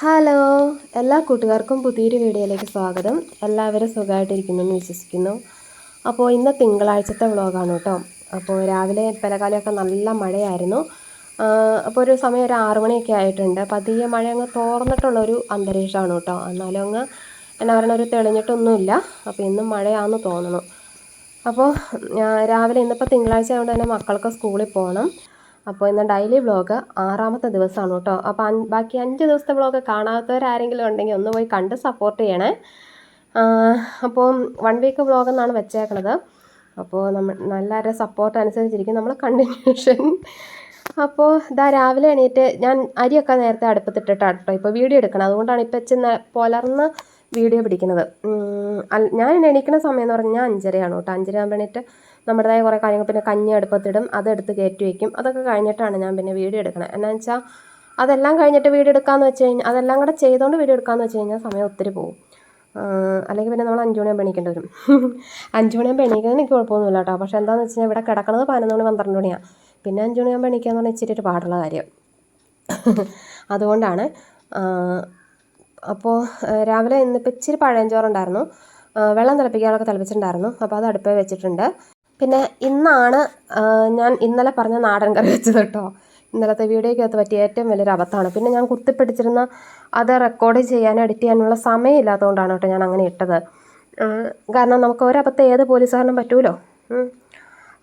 Hello എല്ലാ കൂട്ടുകാർക്കും പുതിയൊരു വീഡിയോയിലേക്ക് സ്വാഗതം. എല്ലാവരും സുഖമായിട്ടിരിക്കുന്നു എന്ന് വിശ്വസിക്കുന്നു. അപ്പോൾ ഇന്ന് തിങ്കളാഴ്ചത്തെ വ്ളോഗാണ് കേട്ടോ. അപ്പോൾ രാവിലെ പലകാലമൊക്കെ നല്ല മഴയായിരുന്നു. അപ്പോൾ ഒരു സമയം ഒരു ആറു മണിയൊക്കെ ആയിട്ടുണ്ട്. പതിയെ മഴ അങ്ങ് തോർന്നിട്ടുള്ളൊരു അന്തരീക്ഷമാണ് കേട്ടോ. എന്നാലും അങ്ങ് എന്നാ പറയുക ഒരു തെളിഞ്ഞിട്ടൊന്നുമില്ല. അപ്പോൾ ഇന്നും മഴയാണെന്ന് തോന്നുന്നു അപ്പോൾ രാവിലെ ഇന്നിപ്പോൾ തിങ്കളാഴ്ച ആയതുകൊണ്ട് തന്നെ മക്കൾക്ക് സ്കൂളിൽ പോകണം അപ്പോൾ ഇന്ന് ഡെയിലി വ്ളോഗ് ആറാമത്തെ ദിവസമാണ് കേട്ടോ. അപ്പോൾ ബാക്കി അഞ്ച് ദിവസത്തെ വ്ളോഗ് കാണാത്തവരാരെങ്കിലും ഉണ്ടെങ്കിൽ ഒന്ന് പോയി കണ്ട് സപ്പോർട്ട് ചെയ്യണേ. അപ്പോൾ വൺ വീക്ക് വ്ളോഗ് എന്നാണ് വെച്ചേക്കണത്. അപ്പോൾ നമ്മൾ നല്ലവരുടെ സപ്പോർട്ട് അനുസരിച്ചിരിക്കും നമ്മൾ കണ്ടിന്യൂഷൻ അപ്പോൾ ഇതാ രാവിലെ എണീറ്റ് ഞാൻ അരിയൊക്കെ നേരത്തെ അടുപ്പത്തിട്ടിട്ടാണ് കേട്ടോ ഇപ്പോൾ വീഡിയോ എടുക്കണം. അതുകൊണ്ടാണ് ഇപ്പോൾ ചെന്ന് പുലർന്ന് വീഡിയോ പിടിക്കുന്നത്. ഞാൻ എണീക്കുന്ന സമയം എന്ന് പറഞ്ഞാൽ അഞ്ചരയാണ് കേട്ടോ. അഞ്ചര ആകുമ്പോൾ എണീറ്റ് നമ്മുടേതായ കുറേ കാര്യങ്ങൾ. പിന്നെ കഞ്ഞി അടുപ്പത്തിടും അതെടുത്ത് കയറ്റി വയ്ക്കും. അതൊക്കെ കഴിഞ്ഞിട്ടാണ് ഞാൻ പിന്നെ വീഡിയോ എടുക്കണത് എന്നാന്ന് വെച്ചാൽ അതെല്ലാം കഴിഞ്ഞിട്ട് വീഡിയോ എടുക്കാമെന്ന് വെച്ച് കഴിഞ്ഞാൽ അതെല്ലാം കൂടെ ചെയ്തുകൊണ്ട് വീഡിയോ എടുക്കാമെന്ന് വെച്ച് കഴിഞ്ഞാൽ സമയം ഒത്തിരി പോകും. അല്ലെങ്കിൽ പിന്നെ നമ്മൾ അഞ്ചു മണിയാകുമ്പോൾ എണീക്കേണ്ടി വരും. അഞ്ചു മണിയാകുമ്പോൾ എനിക്ക് കുഴപ്പമൊന്നുമില്ല കേട്ടോ. പക്ഷേ എന്താണെന്ന് വെച്ച് കഴിഞ്ഞാൽ ഇവിടെ കിടക്കണത് പതിനൊന്ന് മണി പന്ത്രണ്ട് മണിയാണ് പിന്നെ അഞ്ചു മണിയാകുമ്പോൾ എണീക്കാന്ന് പറഞ്ഞാൽ ഇച്ചിരി പാടുള്ള കാര്യം. അതുകൊണ്ടാണ് അപ്പോൾ രാവിലെ ഇന്നിപ്പോൾ ഇച്ചിരി പഴയഞ്ചോറുണ്ടായിരുന്നു. വെള്ളം തിളപ്പിക്കാനൊക്കെ തിളപ്പിച്ചിട്ടുണ്ടായിരുന്നു. അപ്പോൾ അത് അടുപ്പേ വെച്ചിട്ടുണ്ട്. പിന്നെ ഇന്നാണ് ഞാൻ ഇന്നലെ പറഞ്ഞ നാടൻ കറി വെച്ചത് കേട്ടോ. ഇന്നലത്തെ വീഡിയോയ്ക്കകത്ത് പറ്റിയ ഏറ്റവും വലിയൊരു അബദ്ധമാണ്. പിന്നെ ഞാൻ കുത്തിപ്പിടിച്ചിരുന്ന അത് റെക്കോർഡ് ചെയ്യാനും എഡിറ്റ് ചെയ്യാനുള്ള സമയമില്ലാത്തതുകൊണ്ടാണ് കേട്ടോ ഞാൻ അങ്ങനെ ഇട്ടത്. കാരണം നമുക്ക് ഒരബദ്ധം ഏത് പോലീസുകാരനും പറ്റുമല്ലോ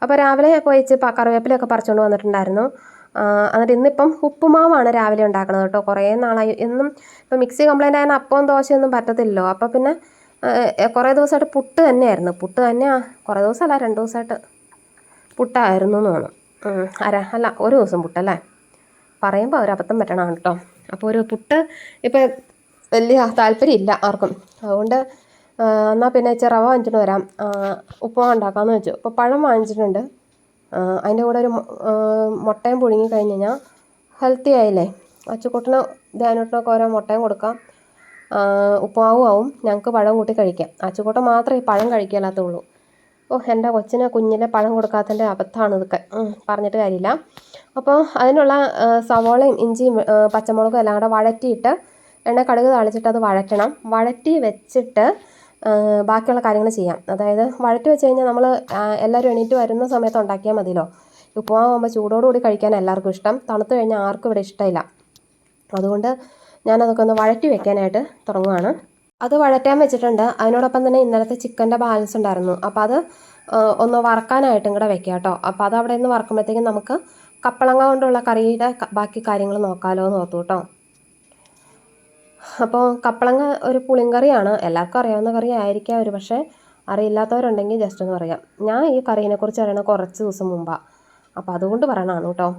അപ്പോൾ രാവിലെ പോയി കറിവേപ്പിലൊക്കെ പറിച്ചുകൊണ്ട് വന്നിട്ടുണ്ടായിരുന്നു. എന്നിട്ട് ഇന്നിപ്പം ഉപ്പുമാവാണ് രാവിലെ ഉണ്ടാക്കുന്നത് കേട്ടോ. കുറേ നാളായി. എന്നും ഇപ്പം മിക്സി കംപ്ലൈന്റ് ആയതിന് അപ്പവും ദോശയൊന്നും പറ്റത്തില്ലല്ലോ. അപ്പോൾ പിന്നെ കുറേ ദിവസമായിട്ട് പുട്ട് തന്നെയായിരുന്നു. പുട്ട് തന്നെയാ കുറേ ദിവസമല്ല രണ്ട് ദിവസമായിട്ട് പുട്ടായിരുന്നു എന്ന് തോന്നുന്നു. അര അല്ല ഒരു ദിവസം പുട്ടല്ലേ? പറയുമ്പോൾ ഒരു അബദ്ധം പറ്റണം കേട്ടോ. അപ്പോൾ ഒരു പുട്ട് ഇപ്പോൾ വലിയ താല്പര്യമില്ല ആർക്കും. അതുകൊണ്ട് എന്നാൽ പിന്നെ ഇച്ചിരി വാങ്ങിച്ചിട്ട് വരാം. ഉപ്പുമാ ഉണ്ടാക്കാമെന്ന് വെച്ചു. അപ്പോൾ പഴം വാങ്ങിച്ചിട്ടുണ്ട്. അതിന്റെ കൂടെ ഒരു മുട്ടയും പുഴുങ്ങി കഴിഞ്ഞ് കഴിഞ്ഞാൽ ഹെൽത്തി ആയില്ലേ? അച്ചുക്കൂട്ടിന് ധ്യാനോട്ടിനൊക്കെ ഓരോ മുട്ടയും കൊടുക്കാം. ആ, ഉപ്പുമാവും ആവും. ഞങ്ങൾക്ക് പഴം കൂട്ടി കഴിക്കാം. അച്ചുകൂട്ടം മാത്രമേ ഈ പഴം കഴിക്കാത്തതുള്ളൂ ഓ എന്റെ കൊച്ചിന് കുഞ്ഞിനെ പഴം കൊടുക്കാത്തതിന്റെ അബദ്ധമാണ് ഇതൊക്കെ. പറഞ്ഞിട്ട് കാര്യമില്ല. അപ്പോൾ അതിനുള്ള സവോളയും ഇഞ്ചിയും പച്ചമുളകും എല്ലാം കൂടെ വഴറ്റിയിട്ട് എണ്ണ കടുക് താളിച്ചിട്ട് അത് വഴറ്റണം. വഴറ്റി വെച്ചിട്ട് ബാക്കിയുള്ള കാര്യങ്ങൾ ചെയ്യാം. അതായത് വഴറ്റി വെച്ച് കഴിഞ്ഞാൽ നമ്മൾ എല്ലാവരും എണീറ്റ് വരുന്ന സമയത്ത് ഉണ്ടാക്കിയാൽ മതിയല്ലോ. ഉപ്പുമാവുമ്പോൾ ചൂടോടുകൂടി കഴിക്കാൻ എല്ലാവർക്കും ഇഷ്ടം. തണുത്ത് കഴിഞ്ഞാൽ ആർക്കും ഇവിടെ ഇഷ്ടമില്ല. അതുകൊണ്ട് ഞാനതൊക്കെ ഒന്ന് വഴറ്റി വെക്കാനായിട്ട് തുടങ്ങുകയാണ് അത് വഴറ്റാൻ വെച്ചിട്ടുണ്ട്. അതിനോടൊപ്പം തന്നെ ഇന്നലത്തെ ചിക്കന്റെ ബാലൻസ് ഉണ്ടായിരുന്നു. അപ്പോൾ അത് ഒന്ന് വറക്കാനായിട്ടും കൂടെ വെക്കാം കേട്ടോ. അപ്പോൾ അത് അവിടെ നിന്ന് വറക്കുമ്പോഴത്തേക്കും നമുക്ക് കപ്പളങ്ങ കൊണ്ടുള്ള കറിയുടെ ബാക്കി കാര്യങ്ങൾ നോക്കാമല്ലോ എന്ന് ഓർത്തു കേട്ടോ. അപ്പോൾ കപ്പളങ്ങ ഒരു പുളിങ്കറിയാണ് എല്ലാവർക്കും അറിയാവുന്ന കറി ആയിരിക്കാം ഒരു പക്ഷേ അറിയില്ലാത്തവരുണ്ടെങ്കിൽ ജസ്റ്റ് ഒന്ന് പറയാം. ഞാൻ ഈ കറീനെക്കുറിച്ച് അറിയണ കുറച്ച് ദിവസം മുമ്പാണ് അപ്പോൾ അതുകൊണ്ട് പറയണതാണ് കേട്ടോ.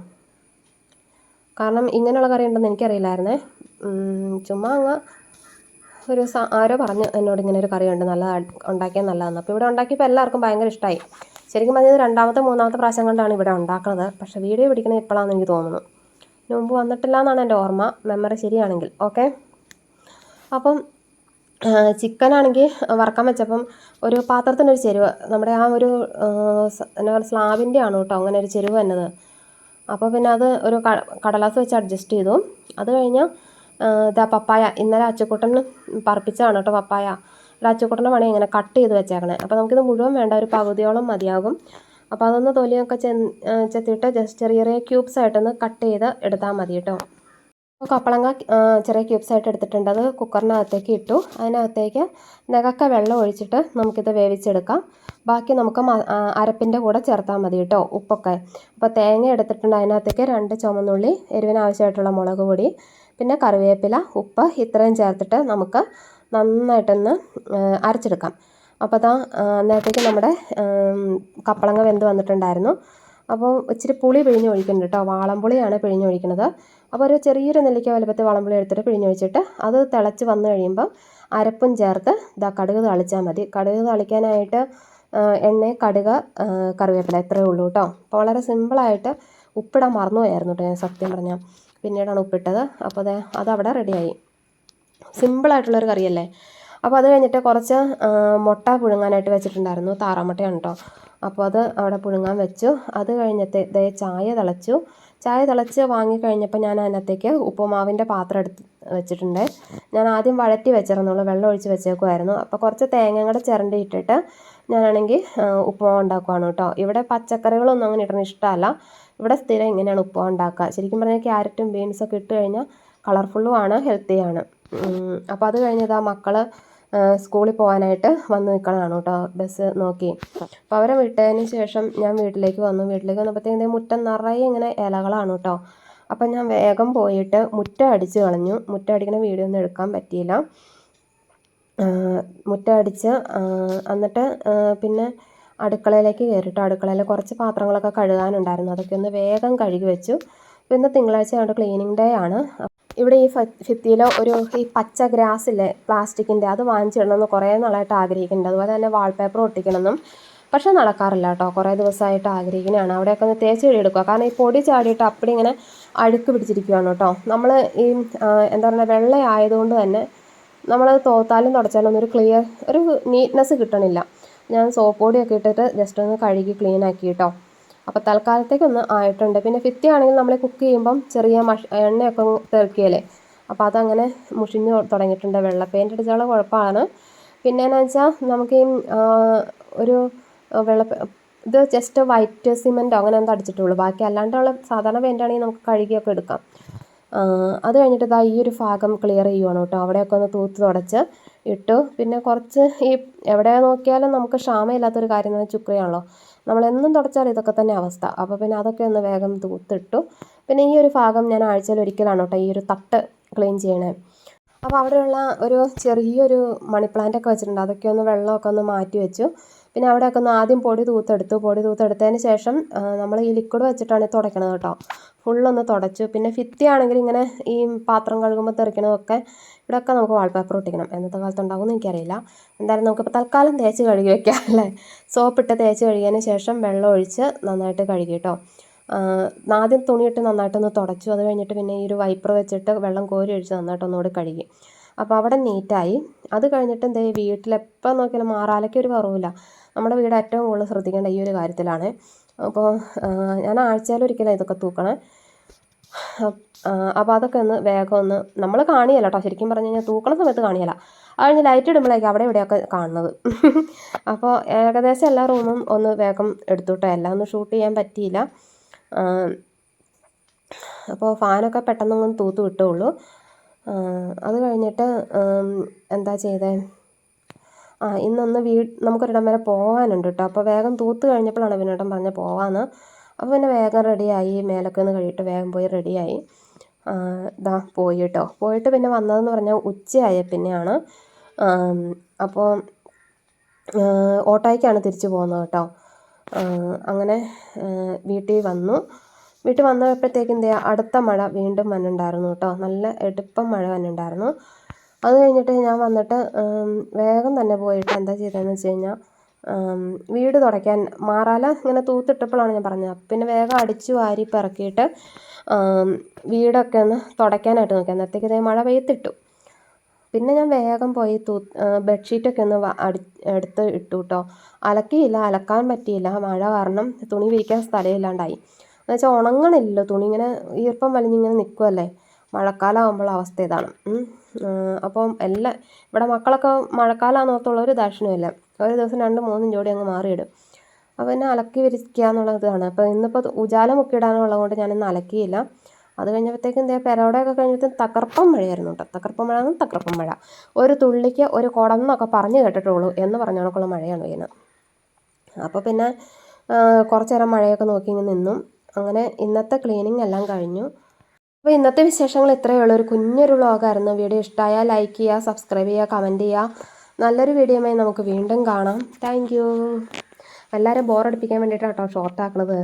കാരണം ഇങ്ങനെയുള്ള കറി ഉണ്ടെന്ന് എനിക്കറിയില്ലായിരുന്നേ. ചുമ്മാ അങ്ങ് ഒരു ആരോ പറഞ്ഞു എന്നോട് ഇങ്ങനെ ഒരു കറി ഉണ്ട് നല്ല ഉണ്ടാക്കിയാൽ നല്ലതാണ് അപ്പോൾ ഇവിടെ ഉണ്ടാക്കിയപ്പോൾ എല്ലാവർക്കും ഭയങ്കര ഇഷ്ടമായി ശരിക്കും പറഞ്ഞത് രണ്ടാമത്തെ മൂന്നാമത്തെ പ്രാവശ്യം കൊണ്ടാണ് ഇവിടെ ഉണ്ടാക്കുന്നത് പക്ഷേ വീഡിയോ പിടിക്കുന്നത് ഇപ്പോഴാണെന്ന് എനിക്ക് തോന്നുന്നു. മുമ്പ് വന്നിട്ടില്ല എന്നാണ് എന്റെ ഓർമ്മ. മെമ്മറി ശരിയാണെങ്കിൽ ഓക്കെ? അപ്പം ചിക്കനാണെങ്കിൽ വറക്കാൻ വെച്ചപ്പം ഒരു പാത്രത്തിനൊരു ചെരുവ് നമ്മുടെ ആ ഒരു എന്നാ പറയുക സ്ലാബിന്റെ ആണ് കേട്ടോ അങ്ങനെ ഒരു ചെരുവ് വന്നത്. അപ്പോൾ പിന്നെ അത് ഒരു കടലാസ് വെച്ച് അഡ്ജസ്റ്റ് ചെയ്തു. അത് കഴിഞ്ഞ് ആ, ഇതാ പപ്പായ. ഇന്നലെ അച്ചക്കൂട്ടൻ പറപ്പിച്ചതാണ് കേട്ടോ പപ്പായ. ഇവിടെ അച്ചക്കൂട്ടന്റെ പണി ഇങ്ങനെ കട്ട് ചെയ്ത് വെച്ചേക്കണേ. അപ്പോൾ നമുക്കിത് മുഴുവൻ വേണ്ട ഒരു പകുതിയോളം മതിയാകും. അപ്പോൾ അതൊന്ന് തൊലിയൊക്കെ ചെ ചെത്തിയിട്ട് ജസ്റ്റ് ചെറിയ ചെറിയ ക്യൂബ്സ് ആയിട്ടൊന്ന് കട്ട് ചെയ്ത് എടുത്താൽ മതി കേട്ടോ. അപ്പോൾ കപ്പളങ്ങ ചെറിയ ക്യൂബ്സ് ആയിട്ട് എടുത്തിട്ടുണ്ട്. അത് കുക്കറിനകത്തേക്ക് ഇട്ടു. അതിനകത്തേക്ക് നികക്ക വെള്ളം ഒഴിച്ചിട്ട് നമുക്കിത് വേവിച്ചെടുക്കാം. ബാക്കി നമുക്ക് അരപ്പിന്റെ കൂടെ ചേർത്താൽ മതി കേട്ടോ ഉപ്പൊക്കെ. അപ്പോൾ തേങ്ങ എടുത്തിട്ടുണ്ട് അതിനകത്തേക്ക് രണ്ട് ചുമന്നുള്ളി എരിവിന് ആവശ്യമായിട്ടുള്ള മുളക് പൊടി പിന്നെ കറിവേപ്പില ഉപ്പ് ഇത്രയും ചേർത്തിട്ട് നമുക്ക് നന്നായിട്ടൊന്ന് അരച്ചെടുക്കാം. അപ്പോൾ അതാ അന്നേരത്തേക്ക് നമ്മുടെ കപ്പളങ്ങ വെന്ത് വന്നിട്ടുണ്ടായിരുന്നു. അപ്പോൾ ഇച്ചിരി പുളി പിഴിഞ്ഞ് ഒഴിക്കുന്നുണ്ട് കേട്ടോ. വാളംപുളിയാണ് പിഴിഞ്ഞൊഴിക്കുന്നത് അപ്പോൾ ഒരു ചെറിയൊരു നെല്ലിക്ക വലുപ്പത്തിൽ വാളംപുളി എടുത്തിട്ട് പിഴിഞ്ഞൊഴിച്ചിട്ട് അത് തിളച്ച് വന്നു കഴിയുമ്പം അരപ്പും ചേർത്ത് ഇതാ കടുക് തളിച്ചാൽ മതി. കടുക് തളിക്കാനായിട്ട് എണ്ണ കടുക് കറിവേപ്പില ഇത്രയേ ഉള്ളൂ കേട്ടോ. അപ്പോൾ വളരെ സിമ്പിളായിട്ട് ഉപ്പിടാൻ മറന്നു പോയായിരുന്നു കേട്ടോ ഞാൻ സത്യം പറഞ്ഞാൽ. പിന്നീടാണ് ഉപ്പിട്ടത്. അപ്പോൾ അത് അതവിടെ റെഡിയായി. സിമ്പിളായിട്ടുള്ളൊരു കറിയല്ലേ? അപ്പോൾ അത് കഴിഞ്ഞിട്ട് കുറച്ച് മുട്ട പുഴുങ്ങാനായിട്ട് വെച്ചിട്ടുണ്ടായിരുന്നു. താറാമുട്ടയാണ് കേട്ടോ. അപ്പോൾ അത് അവിടെ പുഴുങ്ങാൻ വെച്ചു. അത് കഴിഞ്ഞിട്ട് ഇതേ ചായ തിളച്ചു. ചായ തിളച്ച് വാങ്ങിക്കഴിഞ്ഞപ്പോൾ ഞാൻ അതിനകത്തേക്ക് ഉപ്പുമാവിന്റെ പാത്രം എടുത്ത് വെച്ചിട്ടുണ്ട്. ഞാൻ ആദ്യം വഴറ്റി വെച്ചിരുന്നുള്ളൂ. വെള്ളം ഒഴിച്ച് വെച്ചേക്കുമായിരുന്നു അപ്പോൾ കുറച്ച് തേങ്ങ കൂടെ ചിരണ്ടി ഇട്ടിട്ട് ഞാനാണെങ്കിൽ ഉപ്പുമാവ് ഉണ്ടാക്കുവാണ് കേട്ടോ. ഇവിടെ പച്ചക്കറികളൊന്നും അങ്ങനെ ഇടുന്ന ഇഷ്ടമല്ല. ഇവിടെ സ്ഥിരം ഇങ്ങനെയാണ് ഉപ്പ ഉണ്ടാക്കുക. ശരിക്കും പറഞ്ഞാൽ ക്യാരറ്റും ബീൻസൊക്കെ ഇട്ട് കഴിഞ്ഞാൽ കളർഫുള്ളുമാണ് ഹെൽത്തിയാണ് അപ്പോൾ അത് കഴിഞ്ഞതാ മക്കൾ സ്കൂളിൽ പോകാനായിട്ട് വന്ന് നിൽക്കണതാണ് കേട്ടോ ബസ് നോക്കി. അപ്പോൾ അവരെ വിട്ടതിന് ശേഷം ഞാൻ വീട്ടിലേക്ക് വന്നു. വീട്ടിലേക്ക് വന്നപ്പോഴത്തേക്കും മുറ്റം നിറയെ ഇങ്ങനെ ഇലകളാണ് കേട്ടോ. അപ്പം ഞാൻ വേഗം പോയിട്ട് മുറ്റം അടിച്ച് കളഞ്ഞു. മുറ്റം അടിക്കുന്ന വീഡിയോ ഒന്നും എടുക്കാൻ പറ്റിയില്ല. മുറ്റം അടിച്ച് എന്നിട്ട് പിന്നെ അടുക്കളയിലേക്ക് കയറിയിട്ട് അടുക്കളയിൽ കുറച്ച് പാത്രങ്ങളൊക്കെ കഴുകാനുണ്ടായിരുന്നു. അതൊക്കെ ഒന്ന് വേഗം കഴുകി വെച്ചു. പിന്നെ തിങ്കളാഴ്ച ഞങ്ങൾ ക്ലീനിങ് ഡേ ആണ്. ഇവിടെ ഈ ഫിത്തിയിലെ ഒരു ഈ പച്ച ഗ്രാസ് ഇല്ലേ പ്ലാസ്റ്റിക്കിന്റെ അത് വാങ്ങിച്ചിടണമെന്ന് കുറേ നാളായിട്ട് ആഗ്രഹിക്കുന്നുണ്ട്. അതുപോലെ തന്നെ വാൾപേപ്പർ ഒട്ടിക്കണമെന്നും പക്ഷേ നടക്കാറില്ല കേട്ടോ. കുറേ ദിവസമായിട്ട് ആഗ്രഹിക്കുന്നതാണ്. അവിടെയൊക്കെ ഒന്ന് തേച്ച് കഴുകിയെടുക്കുക. കാരണം ഈ പൊടി ചാടിയിട്ട് അപ്പടി ഇങ്ങനെ അഴുക്ക് പിടിച്ചിരിക്കുകയാണ് കേട്ടോ. നമ്മൾ ഈ എന്താ പറയുക വെള്ളയായതുകൊണ്ട് തന്നെ നമ്മളത് തോത്താലും തുടച്ചാലും ഒന്നൊരു ക്ലിയർ ഒരു നീറ്റ്നെസ് കിട്ടണില്ല. ഞാൻ സോപ്പ് പൊടിയൊക്കെ ഇട്ടിട്ട് ജസ്റ്റ് ഒന്ന് കഴുകി ക്ലീൻ ആക്കി കേട്ടോ അപ്പോൾ തൽക്കാലത്തേക്കൊന്ന് ആയിട്ടുണ്ട്. പിന്നെ ഫിത്തി ആണെങ്കിൽ നമ്മൾ കുക്ക് ചെയ്യുമ്പം ചെറിയ മഷ എണ്ണയൊക്കെ തെറിക്കുകയല്ലേ അപ്പോൾ അതങ്ങനെ മുഷിഞ്ഞ് തുടങ്ങിയിട്ടുണ്ട്. വെള്ള പെയിന്റ് അടിച്ചുള്ള കുഴപ്പമാണ് പിന്നെ എന്ന് വെച്ചാൽ നമുക്ക് ഈ ഒരു വെള്ള ഇത് ജസ്റ്റ് വൈറ്റ് സിമെന്റോ അങ്ങനെ എന്താ അടിച്ചിട്ടുള്ളൂ. ബാക്കി അല്ലാണ്ടുള്ള സാധാരണ പെയിന്റ് ആണെങ്കിൽ നമുക്ക് കഴുകിയൊക്കെ എടുക്കാം. അത് കഴിഞ്ഞിട്ട് ഇതാ ഈ ഒരു ഭാഗം ക്ലിയർ ചെയ്യുവാണ് കേട്ടോ. അവിടെയൊക്കെ ഒന്ന് തൂത്ത് തുടച്ച് ഇട്ടു. പിന്നെ കുറച്ച് ഈ എവിടെ നോക്കിയാലും നമുക്ക് ക്ഷാമയില്ലാത്തൊരു കാര്യം എന്ന് ചുക്രയാണല്ലോ. നമ്മളെന്നും തുടച്ചാൽ ഇതൊക്കെ തന്നെ അവസ്ഥ. അപ്പോൾ പിന്നെ അതൊക്കെ ഒന്ന് വേഗം തൂത്തിട്ടു. പിന്നെ ഈ ഒരു ഭാഗം ഞാൻ ആഴ്ചയിൽ ഒരിക്കലാണ് കേട്ടോ ഈ ഒരു തട്ട് ക്ലീൻ ചെയ്യണേ. അപ്പോൾ അവിടെയുള്ള ഒരു ചെറിയൊരു മണി പ്ലാന്റ് ഒക്കെ വെച്ചിട്ടുണ്ട്. അതൊക്കെ ഒന്ന് വെള്ളമൊക്കെ ഒന്ന് മാറ്റി വെച്ചു. പിന്നെ അവിടെയൊക്കെ ഒന്ന് ആദ്യം പൊടി തൂത്തെടുത്തു. പൊടി തൂത്തെടുത്തതിന് ശേഷം നമ്മൾ ഈ ലിക്വിഡ് വെച്ചിട്ടാണ് തുടയ്ക്കണത് കേട്ടോ. ഫുള്ളൊന്ന് തുടച്ചു. പിന്നെ ഫിത്തി ആണെങ്കിൽ ഇങ്ങനെ ഈ പാത്രം കഴുകുമ്പോൾ തെറിക്കണതൊക്കെ ഇവിടെയൊക്കെ നമുക്ക് വാൾപേപ്പർ ഒട്ടിക്കണം. എന്നത്തെ കാലത്ത് ഉണ്ടാകുമെന്ന് എനിക്കറിയില്ല. എന്തായാലും നമുക്കിപ്പോൾ തൽക്കാലം തേച്ച് കഴുകി വെക്കാം അല്ലേ? സോപ്പിട്ട് തേച്ച് കഴുകിയതിന് ശേഷം വെള്ളം ഒഴിച്ച് നന്നായിട്ട് കഴുകി കേട്ടോ. ആദ്യം തുണിയിട്ട് നന്നായിട്ടൊന്ന് തുടച്ചു. അത് കഴിഞ്ഞിട്ട് പിന്നെ ഈ ഒരു വൈപ്പർ വെച്ചിട്ട് വെള്ളം കോരി ഒഴിച്ച് നന്നായിട്ട് ഒന്നുകൂടി കഴുകി. അപ്പോൾ അവിടെ നീറ്റായി അത് കഴിഞ്ഞിട്ട് എന്തേ വീട്ടിലെപ്പോൾ നോക്കിയാലും മാറാലയ്ക്ക് ഒരു കുറവില്ല നമ്മുടെ വീട് ഏറ്റവും കൂടുതൽ ശ്രദ്ധിക്കേണ്ട ഈ ഒരു കാര്യത്തിലാണ്. അപ്പോൾ ഞാൻ ആഴ്ചയിൽ ഒരിക്കലാണ് ഇതൊക്കെ തൂക്കണം. അപ്പോൾ അതൊക്കെ ഒന്ന് വേഗം ഒന്ന് നമ്മൾ കാണിയല്ല കേട്ടോ ശരിക്കും പറഞ്ഞു കഴിഞ്ഞാൽ തൂക്കണ സമയത്ത് കാണിയല്ല. അത് കഴിഞ്ഞ് ലൈറ്റ് ഇടുമ്പോഴേക്കും അവിടെ ഇവിടെയൊക്കെ കാണുന്നത്. അപ്പോൾ ഏകദേശം എല്ലാ റൂമും ഒന്ന് വേഗം എടുത്തുട്ടോ. എല്ലാം ഒന്ന് ഷൂട്ട് ചെയ്യാൻ പറ്റിയില്ല. അപ്പോൾ ഫാനൊക്കെ പെട്ടെന്നൊന്നും തൂത്ത് വിട്ടുള്ളൂ അത് കഴിഞ്ഞിട്ട് എന്താ ചെയ്തേ? ആ ഇന്നൊന്ന് വീ നമുക്കൊരിടം വരെ പോകാനുണ്ട് കേട്ടോ അപ്പോൾ വേഗം തൂത്ത് കഴിഞ്ഞപ്പോഴാണ് വിനോട്ടം പറഞ്ഞ് പോവാന്ന്. അപ്പോൾ പിന്നെ വേഗം റെഡിയായി മേലൊക്കെ ഒന്ന് കഴിയിട്ട് വേഗം പോയി റെഡിയായി. ഇതാ പോയി കേട്ടോ പോയിട്ട് പിന്നെ വന്നതെന്ന് പറഞ്ഞാൽ ഉച്ചയായ പിന്നെയാണ്. അപ്പോൾ ഓട്ടോയ്ക്കാണ് തിരിച്ചു പോകുന്നത് കേട്ടോ അങ്ങനെ വീട്ടിൽ വന്നു. വീട്ടിൽ വന്നപ്പോഴത്തേക്കും ചെയ്യുക അടുത്ത മഴ വീണ്ടും വന്നിട്ടുണ്ടായിരുന്നു കേട്ടോ നല്ല എടുപ്പം മഴ വന്നിട്ടുണ്ടായിരുന്നു. അത് കഴിഞ്ഞിട്ട് ഞാൻ വന്നിട്ട് വേഗം തന്നെ പോയിട്ട് എന്താ ചെയ്തതെന്ന് വെച്ച് കഴിഞ്ഞാൽ വീട് തുടയ്ക്കാൻ മാറാല ഇങ്ങനെ തൂത്തിട്ടപ്പോഴാണ് ഞാൻ പറഞ്ഞത്. പിന്നെ വേഗം അടിച്ചു വാരി പിറക്കിയിട്ട് വീടൊക്കെ ഒന്ന് തുടയ്ക്കാനായിട്ട് നോക്കി. അന്നത്തേക്ക് ഇതേ മഴ പെയ്ത്തിട്ടു. പിന്നെ ഞാൻ വേഗം പോയി തൂ ബെഡ്ഷീറ്റൊക്കെ ഒന്ന് അടി എടുത്ത് ഇട്ടു കേട്ടോ അലക്കിയില്ല അലക്കാൻ പറ്റിയില്ല. മഴ കാരണം തുണി വിരിക്കാൻ സ്ഥലമില്ലാണ്ടായി. എന്നുവെച്ചാൽ ഉണങ്ങണില്ലല്ലോ തുണി ഇങ്ങനെ ഈർപ്പം വലിഞ്ഞിങ്ങനെ നിൽക്കുമല്ലേ മഴക്കാലം ആകുമ്പോൾ അവസ്ഥ ഇതാണ്. അപ്പം എല്ലാ ഇവിടെ മക്കളൊക്കെ മഴക്കാലമാണെന്നോർത്തുള്ള ഒരു ദാക്ഷിണ്യമില്ല ഒരു ദിവസം രണ്ടും മൂന്നും ജോഡി അങ്ങ് മാറിയിടും. അപ്പോൾ പിന്നെ അലക്കി വിരിക്കുക എന്നുള്ളതാണ് അപ്പോൾ ഇന്നിപ്പോൾ ഉജാല മുക്കിയിടാനുള്ളത് കൊണ്ട് ഞാനിന്ന് അലക്കിയില്ല. അത് കഴിഞ്ഞപ്പോഴത്തേക്കും ഇതേ പെരോടെയൊക്കെ കഴിഞ്ഞപ്പോഴത്തേക്കും തകർപ്പം മഴയായിരുന്നു കേട്ടോ. തകർപ്പം മഴ എന്നും തകർപ്പം മഴ. ഒരു തുള്ളിക്ക് ഒരു കുടം എന്നൊക്കെ പറഞ്ഞു കേട്ടിട്ടുള്ളൂ എന്ന് പറഞ്ഞ കണക്കുള്ള മഴയാണ് പെയ്യുന്നത്. അപ്പോൾ പിന്നെ കുറച്ച് നേരം മഴയൊക്കെ നോക്കി ഇങ്ങനെ നിന്നും. അങ്ങനെ ഇന്നത്തെ ക്ലീനിങ് എല്ലാം കഴിഞ്ഞു. അപ്പോൾ ഇന്നത്തെ വിശേഷങ്ങൾ ഇത്രയേ ഉള്ളൂ. ഒരു കുഞ്ഞൊരു വ്ളോഗായിരുന്നു. വീഡിയോ ഇഷ്ടമായാൽ ലൈക്ക് ചെയ്യുക സബ്സ്ക്രൈബ് ചെയ്യുക കമന്റ് ചെയ്യുക നല്ലൊരു വീഡിയോയുമായി നമുക്ക് വീണ്ടും കാണാം. താങ്ക് യു എല്ലാവരും ബോറടിപ്പിക്കാൻ വേണ്ടിയിട്ടാണ് കേട്ടോ ഷോർട്ടാക്കണത്